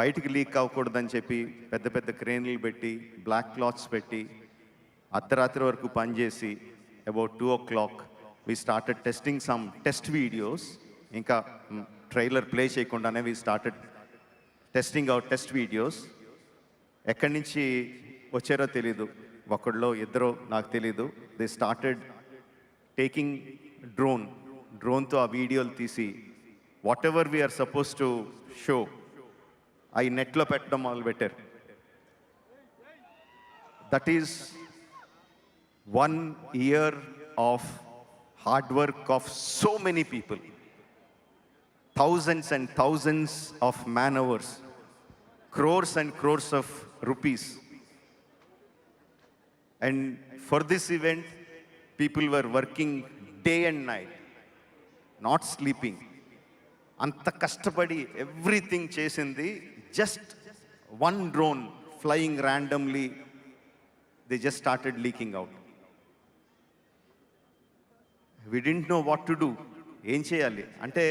బయటికి లీక్ అవ్వకూడదని చెప్పి పెద్ద పెద్ద క్రేన్లు పెట్టి బ్లాక్ క్లాత్స్ పెట్టి అర్ధరాత్రి వరకు పనిచేసి about two o'clock we started testing some test videos ఇంకా ట్రైలర్ ప్లే చేయకుండానే we started testing out test videos ఎక్కడి నుంచి వచ్చారో తెలీదు. ఒకళ్ళో ఇద్దరో నాకు తెలీదు. దే స్టార్టెడ్ టేకింగ్ డ్రోన్ డ్రోన్తో ఆ వీడియోలు తీసి whatever we're supposed to show అవి నెట్లో పెట్టడం మొదలుపెట్టారు that is one year of hard work of so many people thousands and thousands of man hours, crores and crores of rupees. And for this event, people were working day and night, not sleeping. అంత కష్టపడి everything చేసింది just one drone flying randomly they just started leaking out we didn't know what to do ఏం చేయాలి? అంటే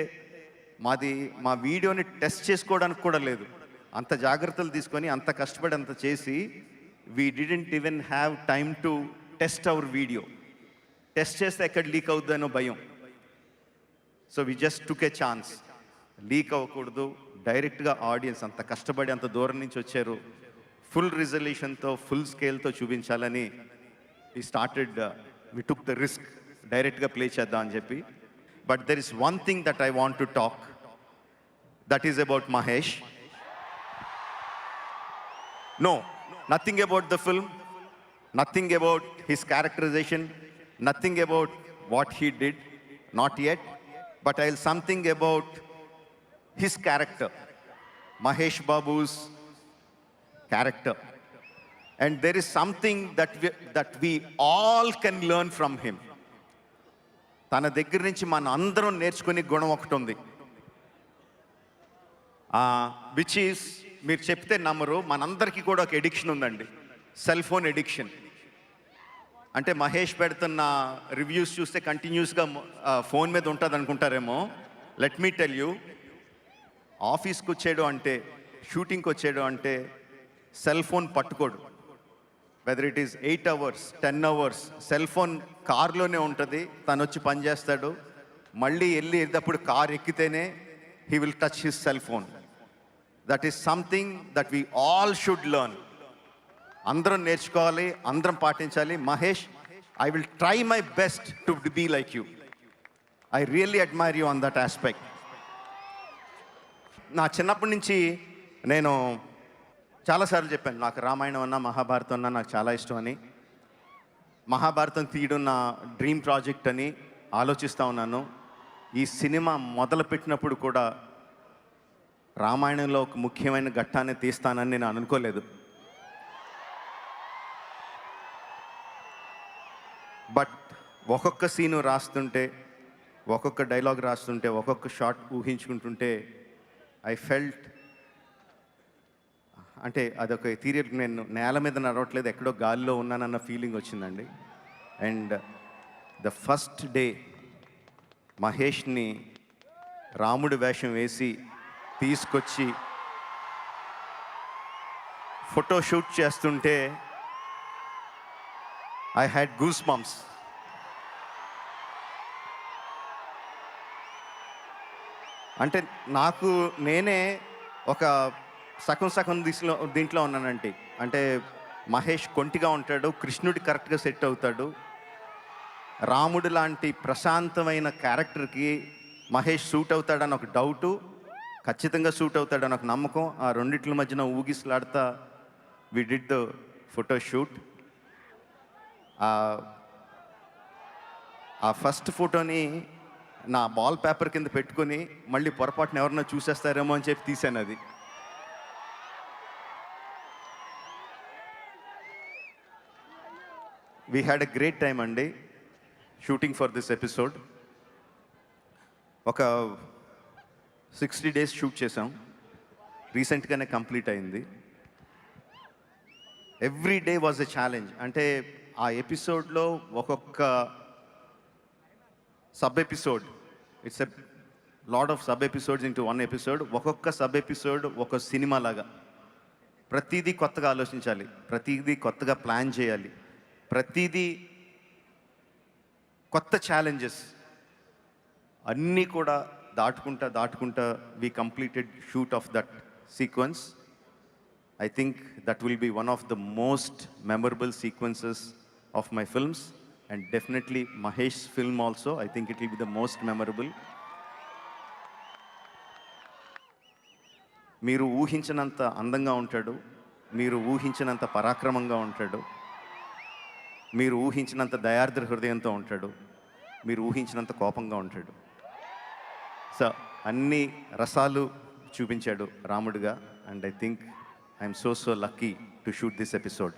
మాది మా వీడియోని test చేసుకోవడానికి కూడా లేదు. అంత జాగ్రత్తలు తీసుకొని అంత కష్టపడి అంత చేసి we didn't even have time to test our video test చేస్తే ఎక్కడ లీక్ అవుతుందనో భయం. So we just took a chance leak అవ్వకూడదు. డైరెక్ట్గా ఆడియన్స్ అంత కష్టపడి అంత దూరం నుంచి వచ్చారు. ఫుల్ రిజల్యూషన్తో ఫుల్ స్కేల్తో చూపించాలని ఈ started we took the risk డైరెక్ట్గా ప్లే చేద్దాం అని చెప్పి. But there is one thing that I want to talk that is about Mahesh no nothing about the film nothing about his characterization nothing about what he did not at but I something about his character Mahesh Babu's character and there is something that that we all all can learn from తన దగ్గర నుంచి మన అందరం నేర్చుకునే గుణం ఒకటి ఉంది. Which is మీరు చెప్తే నమ్మరు మనందరికీ కూడా ఒక ఎడిక్షన్ ఉందండి. సెల్ ఫోన్ ఎడిక్షన్ అంటే మహేష్ పెడుతున్న రివ్యూస్ చూస్తే కంటిన్యూస్గా ఫోన్ మీద ఉంటుంది అనుకుంటారేమో లెట్ మీ టెల్ యూ ఆఫీస్కి వచ్చాడు అంటే షూటింగ్కి వచ్చాడు అంటే cell phone పట్టుకోడు. Whether it is eight hours ten hours cell phone కార్లోనే ఉంటుంది తను వచ్చి పని చేస్తాడు. మళ్ళీ వెళ్ళి వెళ్ళేటప్పుడు car ఎక్కితేనే he will touch his cell phone that is something that we all should learn అందరం నేర్చుకోవాలి అందరం పాటించాలి. Mahesh I will try my best to be like you I really admire you on that aspect నా చిన్నప్పటి నుంచి నేను చాలాసార్లు చెప్పాను నాకు రామాయణం అన్నా మహాభారతం అన్నా నాకు చాలా ఇష్టం అని. మహాభారతం తీయడం నా డ్రీమ్ ప్రాజెక్ట్ అని ఆలోచిస్తూ ఉన్నాను. ఈ సినిమా మొదలుపెట్టినప్పుడు కూడా రామాయణంలో ఒక ముఖ్యమైన ఘట్టాన్ని తీస్తానని నేను అనుకోలేదు. బట్ ఒక్కొక్క సీను రాస్తుంటే ఒక్కొక్క డైలాగ్ రాస్తుంటే ఒక్కొక్క షాట్ ఊహించుకుంటుంటే ఐ ఫెల్ట్ అంటే అదొక ఎథీరియల్ నేను నేల మీద నడవట్లేదు ఎక్కడో గాలిలో ఉన్నానన్న ఫీలింగ్ వచ్చిందండి. అండ్ ద ఫస్ట్ డే మహేష్ని రాముడి వేషం వేసి తీసుకొచ్చి ఫోటో షూట్ చేస్తుంటే ఐ హ్యాడ్ గూస్ బంప్స్ అంటే నాకు నేనే ఒక సగం సగం దిశలో దీంట్లో ఉన్నానండి. అంటే మహేష్ కొంటిగా ఉంటాడు కృష్ణుడి కరెక్ట్గా సెట్ అవుతాడు. రాముడు లాంటి ప్రశాంతమైన క్యారెక్టర్కి మహేష్ సూట్ అవుతాడని ఒక డౌటు ఖచ్చితంగా సూట్ అవుతాడని ఒక నమ్మకం. ఆ రెండిట్ల మధ్యన ఊగిసలాడుతా వి డిడ్ ద ఫోటోషూట్ ఆ ఫస్ట్ ఫోటోని నా బాల్ పేపర్ కింద పెట్టుకుని మళ్ళీ పొరపాటున ఎవరన్నా చూసేస్తారేమో అని చెప్పి తీశాను అది. We had a great time అండి షూటింగ్ ఫర్ దిస్ ఎపిసోడ్ ఒక సిక్స్టీ డేస్ షూట్ చేసాం రీసెంట్గానే కంప్లీట్ అయింది. Every day was a challenge అంటే ఆ ఎపిసోడ్లో ఒక్కొక్క sub episode it's a lot of sub episodes into one episode ఒక్కొక్క సబ్ ఎపిసోడ్ ఒక సినిమా లాగా. ప్రతిదీ కొత్తగా ఆలోచించాలి. ప్రతిదీ కొత్తగా ప్లాన్ చేయాలి. ప్రతిదీ కొత్త ఛాలెంజెస్ అన్నీ కూడా దాటుకుంటా దాటుకుంటా we completed shoot of that sequence I think that will be one of the most memorable sequences of my films and definitely Mahesh film also I think it will be the most memorable మీరు ఊహించినంత అందంగా ఉంటాడు మీరు ఊహించినంత పరాక్రమంగా ఉంటాడు మీరు ఊహించినంత దయార్ద్ర హృదయంతో ఉంటాడు మీరు ఊహించినంత కోపంగా ఉంటాడు. సో అన్ని రసాలు చూపించాడు రాముడుగా and I think I'm so so lucky to shoot this episode